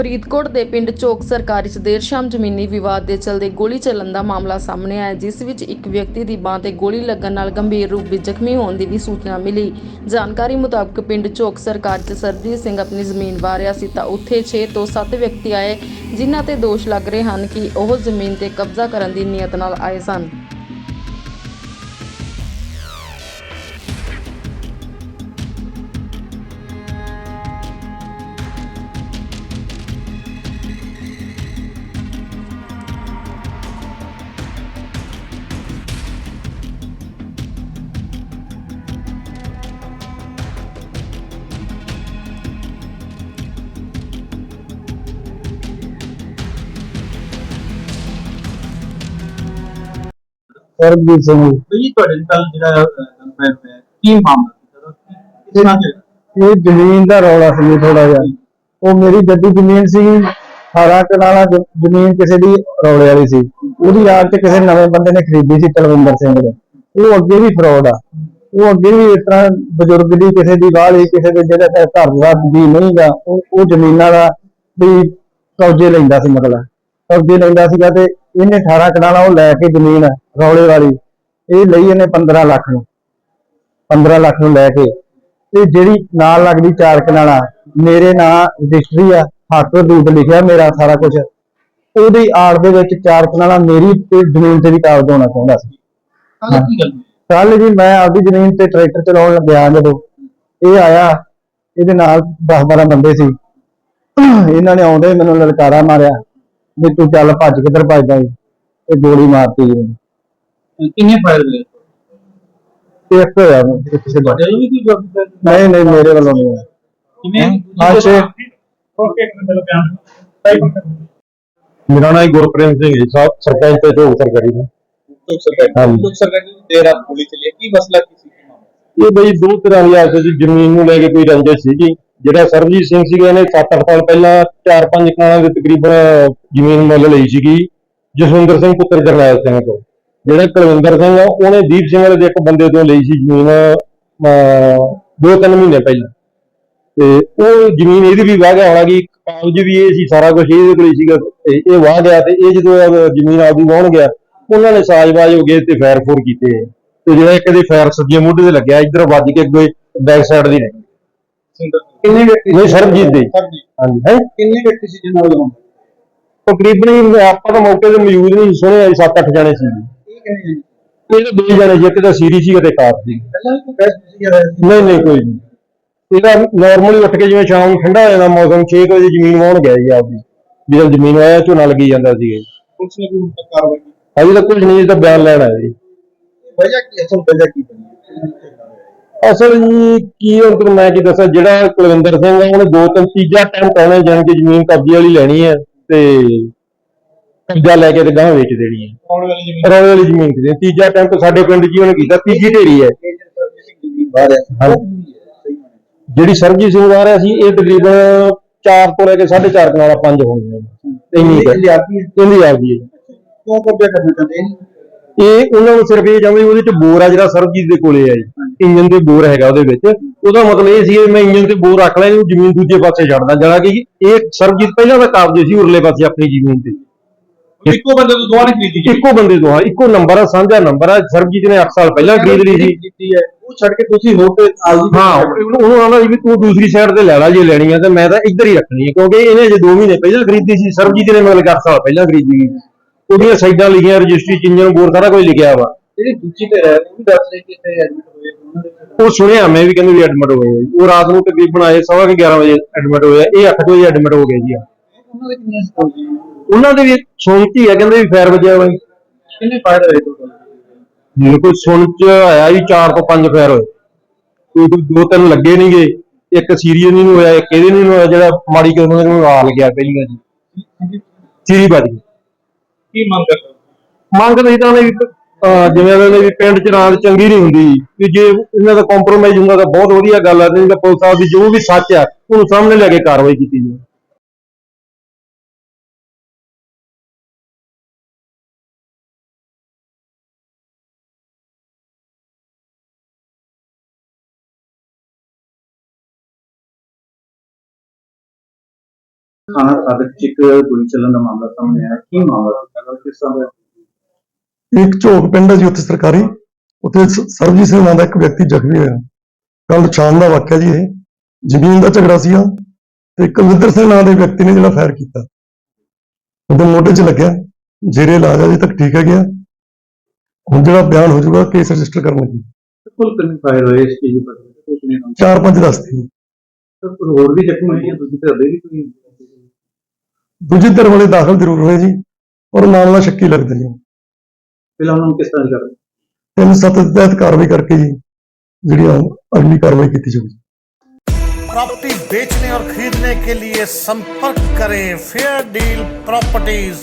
ਫਰੀਦਕੋਟ ਦੇ ਪਿੰਡ ਚੌਕ ਸਰਕਾਰੀ ਚ ਦੇਰ ਸ਼ਾਮ ਜ਼ਮੀਨੀ ਵਿਵਾਦ ਦੇ ਚਲਦੇ ਗੋਲੀ ਚੱਲਣ ਦਾ ਮਾਮਲਾ ਸਾਹਮਣੇ ਆਇਆ, ਜਿਸ ਵਿੱਚ ਇੱਕ ਵਿਅਕਤੀ ਦੀ ਬਾਂਹ ਤੇ ਗੋਲੀ ਲੱਗਣ ਨਾਲ ਗੰਭੀਰ ਰੂਪ ਵਿੱਚ ਜ਼ਖਮੀ ਹੋਣ ਦੀ ਵੀ ਸੂਚਨਾ ਮਿਲੀ। ਜਾਣਕਾਰੀ ਮੁਤਾਬਕ ਪਿੰਡ ਚੌਕ ਸਰਕਾਰ ਚ ਸਰਜੀਤ ਸਿੰਘ ਆਪਣੀ ਜ਼ਮੀਨ ਵਾਰਿਆ ਸੀ ਤਾਂ ਉੱਥੇ 6 ਤੋਂ 7 ਵਿਅਕਤੀ ਆਏ, ਜਿਨ੍ਹਾਂ ਤੇ ਦੋਸ਼ ਲੱਗ ਰਹੇ ਹਨ ਕਿ ਉਹ ਜ਼ਮੀਨ ਤੇ ਕਬਜ਼ਾ ਕਰਨ ਦੀ ਨੀਅਤ ਨਾਲ ਆਏ ਸਨ। ਸਰਬਜੀਤ ਸਿੰਘ। ਜੀ ਤੁਹਾਡੇ ਨਾਲ ਜਿਹੜਾ ਗਨਮੈਨ ਹੋਇਆ ਕੀ ਮਾਮਲਾ ਸੀ? ਸਰ ਕਿਹਦੇ ਨਾਲ ਹੋਇਆ? ਇਹ ਜ਼ਮੀਨ ਦਾ ਰੌਲਾ ਸੀ ਥੋੜਾ ਜਿਹਾ। ਉਹ ਮੇਰੀ ਜੱਦੀ ਜ਼ਮੀਨ ਸੀ 18 ਕਨਾਲਾ ਜ- ਜ਼ਮੀਨ ਕਿਸੇ ਦੀ ਰੌਲੇ ਵਾਲੀ ਸੀ। ਉਹਦੀ ਆੜ ਚ ਕਿਸੇ ਨਵੇਂ ਬੰਦੇ ਨੇ ਖਰੀਦੀ ਸੀ ਤਲਵਿੰਦਰ ਸਿੰਘ ਨੇ ਉਹ ਅੱਗੇ ਵੀ ਫਰਾਡ ਆ। ਉਹ ਅੱਗੇ ਵੀ ਇਸ ਤਰ੍ਹਾਂ ਬਜ਼ੁਰਗ ਦੀ ਕਿਸੇ ਦੀ ਵਾਲੀ ਕਿਸੇ ਦੇ ਜਿਹੜਾ ਘਰ ਦਾ ਵੀ ਨਹੀਂਗਾ ਉਹ ਉਹ ਜ਼ਮੀਨਾਂ ਦਾ ਵੀ ਕਬਜ਼ੇ ਲੈਂਦਾ ਸੀ ਮਤਲਬ। ਕਬਜ਼ੇ ਲੈਂਦਾ ਸੀਗਾ ਤੇ ਇਹਨੇ 18 ਕਨਾਲਾ ਉਹ ਲੈ ਕੇ ਜ਼ਮੀਨ ਰੌਲੇ ਵਾਲੀ ਇਹ ਲਈ ਇਹਨੇ 15 ਲੱਖ ਨੂੰ 15 ਲੱਖ ਨੂੰ ਲੈ ਕੇ। ਤੇ ਜਿਹੜੀ ਨਾਲ ਲੱਗਦੀ ਚਾਰ ਕਨਾਲਾ ਮੇਰੇ ਨਾਂ ਰਜਿਸਟਰੀ ਆ ਹੱਕ ਰੂਪ ਲਿਖਿਆ ਮੇਰਾ ਸਾਰਾ ਕੁਝ ਉਹਦੀ ਆੜ ਦੇ ਵਿੱਚ ਚਾਰ ਕਨਾਲਾ ਮੇਰੀ ਤੇ ਜ਼ਮੀਨ ਤੇ ਵੀ ਕਾਬਜ਼ ਹੋਣਾ ਚਾਹੁੰਦਾ ਸੀ? ਕੱਲ ਜੀ ਮੈਂ ਆਪਦੀ ਜ਼ਮੀਨ ਤੇ ਟਰੈਕਟਰ ਚਲਾਉਣ ਲੱਗਿਆ ਜਦੋਂ ਇਹ ਆਇਆ ਇਹਦੇ ਨਾਲ 10 12 ਬੰਦੇ ਸੀ। ਇਹਨਾਂ ਨੇ ਆਉਂਦੇ ਮੈਨੂੰ ਲਲਕਾਰਾ ਮਾਰਿਆ। ਵੀ ਤੂੰ ਚੱਲ ਭੱਜ ਕਿੱਧਰ ਭੱਜਦਾ ਈ? ਤੇ ਗੋਲੀ ਮਾਰਤੀ ਜੀ। ਕਿੰਨੇ ਫਾਇਰ ਹੋਏ? ਤੇ ਇੱਕ ਹੋਇਆ। ਮੇਰੇ ਕਿਸੇ ਦਾ। ਤੁਹਾਡੇ ਵੱਲੋਂ ਵੀ ਕੋਈ ਜਵਾਬ ਦਿੱਤਾ ਨਹੀਂ ਨਹੀਂ ਮੇਰੇ ਵੱਲੋਂ ਨਹੀਂ ਹੋਇਆ। ਕਿਵੇਂ? ਹਾਂ, ਛੇ- ਓਕੇ ਇੱਕ ਮਿੰਟ ਬਿਆਨ ਸਹੀ ਮੇਰਾ ਨਾਮ ਗੁਰਪ੍ਰੇਮ ਸਿੰਘ ਜੀ ਸਾਹਿਬ ਸਰਪੰਚ ਤੇ ਢੋਲ ਸਰਕਾਰੀ ਦਾ ਲੋਕ ਸਰਕਾਰ। ਹਾਂਜੀ। ਲੋਕ ਸਰਕਾਰ ਦੀ ਦੇਰ ਰਾਤ ਗੋਲੀ ਚੱਲੀ। ਹੈ। ਕੀ ਮਸਲਾ ਕੀ ਸੀ? ਇਹ ਬਈ ਦੋ ਤਰ੍ਹਾਂ ਦੀ ਆਪਸ ਵਿੱਚ ਜ਼ਮੀਨ ਨੂੰ ਲੈ ਕੇ ਕੋਈ ਰੰਜਿਸ਼ ਸੀਗੀ। ਜਿਹੜਾ ਸਰਬਜੀਤ ਸਿੰਘ ਸੀਗਾ ਇਹਨੇ 7-8 ਸਾਲ ਪਹਿਲਾਂ 4-5 ਕਨਾਲਾਂ ਦੇ ਤਕਰੀਬਨ ਜ਼ਮੀਨ ਮੁੱਲ ਲਈ ਸੀਗੀ ਜਸਵਿੰਦਰ ਸਿੰਘ ਪੁੱਤਰ ਜਰਨੈਲ ਸਿੰਘ ਤੋਂ। ਜਿਹੜਾ ਕੁਲਵਿੰਦਰ ਸਿੰਘ ਆ ਉਹਨੇ ਦੀਪ ਸਿੰਘ ਵਾਲੇ ਦੇ ਇੱਕ ਬੰਦੇ ਤੋਂ ਲਈ ਸੀ ਜ਼ਮੀਨ ਅਹ, ਦੋ ਤਿੰਨ ਮਹੀਨੇ ਪਹਿਲਾਂ। ਤੇ ਉਹ ਜ਼ਮੀਨ ਇਹਦੀ ਵੀ ਵਾਹ ਗਿਆ ਹੋਣਾ ਕਿ ਕਾਗਜ਼ ਵੀ ਇਹ ਸੀ ਸਾਰਾ ਕੁਝ ਇਹਦੇ ਕੋਲ ਹੀ ਸੀਗਾ ਇਹ ਵਾਹ ਗਿਆ ਤੇ ਇਹ ਜਦੋਂ ਜ਼ਮੀਨ ਆਪਦੀ ਵਾਹਣ ਗਿਆ ਉਹਨਾਂ ਨੇ ਸਾਜ਼ਬਾਜ਼ ਹੋ ਗਏ ਤੇ ਫਾਇਰ ਫੋਰ ਕੀਤੇ। ਤੇ ਜਿਹੜਾ ਇੱਕ ਦੇ ਫਾਇਰ ਸੱਜੇ ਮੋਢੇ ਤੇ ਲੱਗਿਆ ਇੱਧਰ ਵੱਜ ਕੇ ਅੱਗੇ ਬੈਕ ਸਾਈਡ ਦੀ ਲੱਗੀ ਕਿੰਨੇ ਵਿਅਕਤੀ ਨਹੀਂ ਸਰਬਜੀਤ ਦੇ। ਜੀ ਹਾਂਜੀ ਹੈ? ਕਿੰਨੇ ਵਿਅਕਤੀ ਸੀ ਜਿਹਨਾਂ ਵੱਲੋਂ ਤਕਰੀਬਨ ਹੀ ਆਪਾਂ ਤਾਂ ਮੌਕੇ ਤੇ ਮੌਜੂਦ ਨਹੀਂ ਸੁਣੇ ਆਈ 7-8 ਜਣੇ ਸੀ। ਇਹ ਕਿੰਨੇ ਜੀ ਇਹ ਤਾਂ ਦੋ ਜਣੇ ਸੀ ਇੱਕ ਤਾਂ ਸੀਰੀ ਸੀ ਅਤੇ ਕਾਰ ਸੀ ਪਹਿਲਾਂ ਕੋਈ ਸੀ? ਜਾਂ ਨਹੀਂ ਨਹੀਂ ਕੋਈ ਨਹੀਂ। ਇਹਦਾ ਨਾਰਮਲੀ ਉੱਠ ਕੇ ਜਿਵੇਂ ਸ਼ਾਮ ਨੂੰ ਠੰਡਾ ਹੋ ਜਾਂਦਾ ਮੌਸਮ 6 ਵਜੇ ਜ਼ਮੀਨ ਵਾਹੁਣ ਗਿਆ ਜੀ ਆਪਦੀ। ਜਦੋਂ ਜ਼ਮੀਨ ਆਇਆ ਝੋਨਾ ਲੱਗੀ ਜਾਂਦਾ ਸੀਗਾ ਜੀ। ਪੁਲਿਸ ਨੇ ਵੀ ਹੁਣ ਤੱਕ ਕਾਰਵਾਈ ਕੀਤੀ? ਅਜੇ ਤੱਕ ਕੁਝ ਨਹੀਂ ਇਹਦਾ ਬਿਆਨ ਲੈਣਾ ਹੈ ਜੀ। ਵਜ੍ਹਾ ਕੀ ਅਸਲ ਵਜ੍ਹਾ ਕੀ ਬਣੀ? ਅਸਲ ਜੀ ਕੀ ਹੁਣ ਤੁਹਾਨੂੰ ਮੈਂ ਕੀ ਦੱਸਾਂ ਜਿਹੜਾ ਕੁਲਵਿੰਦਰ ਸਿੰਘ ਆ ਉਹਨੇ ਦੋ ਤਿੰਨ ਤੀਜਾ ਟਾਈਮ ਪਾਉਣਾ ਜਾਣ ਕੇ ਜ਼ਮੀਨ ਕਬਜ਼ੇ ਵਾਲੀ ਲੈਣੀ ਹੈ ਤੇ ਕਬਜ਼ਾ ਲੈ ਕੇ ਤੇ ਗਾਂ ਵੇਚ ਦੇਣੀ ਹੈ। ਆਉਣ ਵਾਲੀ ਜ਼ਮੀਨ। ਰੌਲੇ ਵਾਲੀ ਜ਼ਮੀਨ ਤੇ ਤੀਜਾ ਟਾਈਮ ਤਾਂ ਸਾਡੇ ਪਿੰਡ ਹੀ ਉਹਨੇ ਕੀਤਾ ਤੀਜੀ ਢੇਰੀ ਹੈ। ਜਿਹੜਾ ਸਰਬਜੀਤ ਸਿੰਘ ਹੈ ਹੈ, ਆ ਰਿਹਾ ਸੀ ਇਹ ਤਕਰੀਬਨ 4 ਤੋਂ ਲੈ ਕੇ 4.5 ਕਨਾਲਾ ਪੰਜ ਹੋਣਗੀਆਂ। ਇੰਨੀ ਹੈ। ਇਹਦੀ ਆਪਦੀ ਹੈ। ਕਿਉਂ ਕਬਜ਼ਾ ਕਰਨਾ ਚਾਹੁੰਦੇ ਨੇ? ਇਹ ਉਹਨਾਂ ਨੂੰ ਸਿਰਫ ਇਹ ਚਾਹੁੰਦੇ ਉਹਦੇ ਚ ਬੋਰ ਆ ਜਿਹੜਾ ਸਰਬਜੀਤ ਦੇ ਕੋਲੇ ਆ ਜੀ। ਇੰਜਨ ਤੇ ਬੋਰ ਹੈਗਾ ਉਹਦੇ ਵਿੱਚ। ਉਹਦਾ ਮਤਲਬ ਇਹ ਸੀ ਕਿ ਮੈਂ ਇੰਜਨ ਤੇ ਬੋਰ ਰੱਖ ਲਿਆ ਇਹਨੂੰ ਜ਼ਮੀਨ ਦੂਜੇ ਪਾਸੇ ਛੱਡਦਾ। ਜਿਹੜਾ ਕਿ ਇਹ ਸਰਬਜੀਤ ਪਹਿਲਾਂ ਦਾ ਕਾਬਜੇ ਸੀ ਉਰਲੇ ਪਾਸੇ ਆਪਣੀ ਜ਼ਮੀਨ ਤੇ। ਇੱਕੋ ਬੰਦੇ ਤੋਂ ਨੇ ਖਰੀਦੀ ਜੀ ਇੱਕੋ ਬੰਦੇ ਤੋਂ ਆ ਇੱਕੋ ਨੰਬਰ ਆ ਸਾਂਝਾ ਨੰਬਰ ਆ। ਸਰਬਜੀਤ ਨੇ 8 ਸਾਲ ਪਹਿਲਾਂ ਖਰੀਦ ਲਈ ਸੀ। ਹੈ। ਉਹ ਛੱਡ ਕੇ ਤੁਸੀਂ ਹੋ ਕੇ ਆਲਜੀ ਹਾਂ ਉਹਨੂੰ ਆਂਦਾ ਵੀ ਤੂੰ ਦੂਸਰੀ ਸਾਈਡ ਤੇ ਲੈ ਲੈ ਜੇ ਲੈਣੀ ਆ ਤੇ ਮੈਂ ਤਾਂ ਇੱਧਰ ਹੀ ਰੱਖਣੀ ਹੈ ਕਿਉਂਕਿ ਇਹਨੇ ਜੇ 2 ਮਹੀਨੇ ਪਹਿਲਾਂ ਖਰੀਦੀ ਸੀ ਸਰਬਜੀਤ ਨੇ ਮਤਲਬ 8 ਸਾਲ ਪਹਿਲਾਂ ਖਰੀਦੀ ਸੀ। ਉਹਦੀਆਂ ਸਾਈਡਾਂ ਲਿਖੀਆਂ ਰਜਿਸਟਰੀ ਚ ਇੰਜਨ ਬੋਰ ਸਾਰਾ ਕੁਝ ਲਿਖਿਆ ਵਾ। ਜਿਹੜੀ ਦੂਜੀ ਤੇ ਰਹਿ ਉਹ ਵੀ ਦੱਸ ਰਹੇ ਕਿ ਇੱਥੇ ਐਡਮਿਟ ਹੋਏ। ਦੇ ਉਹ ਸੁਣਿਆ ਮੈਂ ਵੀ ਕਹਿੰਦੇ ਵੀ ਐਡਮਿਟ ਹੋਏ ਆ ਜੀ। ਉਹ ਰਾਤ ਨੂੰ ਤਕਰੀਬਨ ਆਏ ਸਵਾ ਕੁ 11 ਵਜੇ ਐਡਮਿਟ ਹੋਏ ਆ ਇਹ 8 ਵਜੇ ਐਡਮਿਟ ਹੋ ਗਏ ਜੀ ਉਹਨਾਂ ਦੇ ਕਿੰਨੇ ਸਪੋਰਟ ਜੀ ਉਹਨਾਂ ਦੇ ਵੀ ਸੁਣਤੀ ਆ ਕਹਿੰਦੇ ਵੀ ਫਾਇਰ ਵੱਜਿਆ ਹੋਇਆ ਕਿੰਨੇ ਫਾਇਰ ਹੋਏ ਟੋਟਲ ਮੇਰੇ ਕੋਲ ਸੁਣ ਚ ਆਇਆ ਵੀ 4 ਤੋਂ 5 ਫਾਇਰ ਹੋਏ। ਕੋਈ ਕੋਈ ਦੋ ਤਿੰਨ ਲੱਗੇ ਨਹੀਂਗੇ ਇੱਕ ਸੀਰੀਅਸ ਨਹੀਂ ਹੋਇਆ ਇੱਕ ਇਹਦੇ ਨਹੀਂ ਹੋਇਆ ਜਿਹੜਾ ਮਾੜੀ ਕਿ ਉਹਨਾਂ ਨੂੰ ਆ ਲੱਗਿਆ ਪਹਿਲੀਆਂ ਜੀ ਸੀਰੀ ਵੱਜ ਗਈ। ਕੀ ਮੰਗ ਕਰਦੇ ਹੋ? ਮੰਗ ਤਾਂ ਵੀ ਅਹ ਜਿਵੇਂ ਉਹਨਾਂ ਨੇ ਵੀ ਪਿੰਡ ਚ ਰਾਤ ਚੰਗੀ ਨਹੀਂ ਹੁੰਦੀ ਵੀ ਜੇ ਇਹਨਾਂ ਦਾ ਕੰਪਰੋਮਾਈਜ਼ ਹੁੰਦਾ ਤਾਂ ਬਹੁਤ ਵਧੀਆ ਗੱਲ ਆ, ਨਹੀਂ ਤਾਂ ਪੁਲਿਸ ਸਾਹਿਬ ਦੀ ਜੋ ਵੀ ਸੱਚ ਆ, ਉਹਨੂੰ ਸਾਹਮਣੇ ਲੈ ਕੇ ਕਾਰਵਾਈ ਕੀਤੀ ਜਾਵੇ। ਥਾਣਾ ਸਾਦਕ ਚ ਇੱਕ ਗੋਲੀ ਚੱਲਣ ਦਾ ਮਾਮਲਾ ਸਾਹਮਣੇ ਆਇਆ। ਕੀ ਮਾਮਲਾ? ਸੀ ਕਿਸ ਤਰ੍ਹਾਂ ਦਾ? ਇੱਕ ਝੋਕ ਪਿੰਡ ਹੈ ਜੀ ਉੱਥੇ ਸਰਕਾਰੀ ਉੱਥੇ ਸਰਬਜੀਤ ਸਿੰਘ ਨਾਂ ਦਾ ਇੱਕ ਵਿਅਕਤੀ ਜ਼ਖਮੀ ਹੋਇਆ। ਕੱਲ ਸ਼ਾਮ ਦਾ ਵਾਕਿਆ ਜੀ ਇਹ। ਜ਼ਮੀਨ ਦਾ ਝਗੜਾ ਸੀਗਾ ਤੇ ਕੁਲਵਿੰਦਰ ਸਿੰਘ ਨਾਂ ਦੇ ਵਿਅਕਤੀ ਨੇ ਜਿਹੜਾ ਫਾਇਰ ਕੀਤਾ। ਉਹਦੇ ਮੋਢੇ 'ਚ ਲੱਗਿਆ ਜੇਰੇ ਇਲਾਜ ਅਜੇ ਤੱਕ ਠੀਕ ਹੈ ਗਿਆ ਹੁਣ ਜਿਹੜਾ ਬਿਆਨ ਹੋ ਜਾਊਗਾ ਕੇਸ ਰਜਿਸਟਰ ਕਰਨ ਲੱਗੀ। ਕੁੱਲ ਕਿੰਨੇ ਫਾਇਰ ਹੋਏ ਇਸ ਚੀਜ਼ ਪਰ ਕੁਝ ਨਹੀਂ ਹੁੰਦਾ ਚਾਰ ਪੰਜ ਦੱਸਦੇ ਸਰ, ਹੋਰ ਵੀ ਜ਼ਖਮੀ ਹੋਈ ਹੈ ਦੂਜੀ ਧਿਰ ਦੇ ਵੀ ਕੋਈ ਦੂਜੀ ਧਿਰ ਵਾਲੇ ਦਾਖਲ ਜ਼ਰੂਰ ਹੋਏ ਜੀ ਔਰ ਮਾਮਲਾ ਸ਼ੱਕੀ ਲੱਗਦਾ ਜੀ ਫਿਲਹਾਲ ਉਹਨਾਂ ਨੂੰ ਕਿਸ ਤਰ੍ਹਾਂ ਕਰ ਤਿੰਨ ਸੱਤ ਦੇ ਤਹਿਤ ਕਾਰਵਾਈ ਕਰਕੇ ਜੀ ਜਿਹੜੀ ਆ ਅਗਲੀ ਕਾਰਵਾਈ ਕੀਤੀ ਜਾਊਗੀ प्रॉपर्टी बेचने और खरीदने के लिए संपर्क करें फेयर डील प्रॉपर्टीज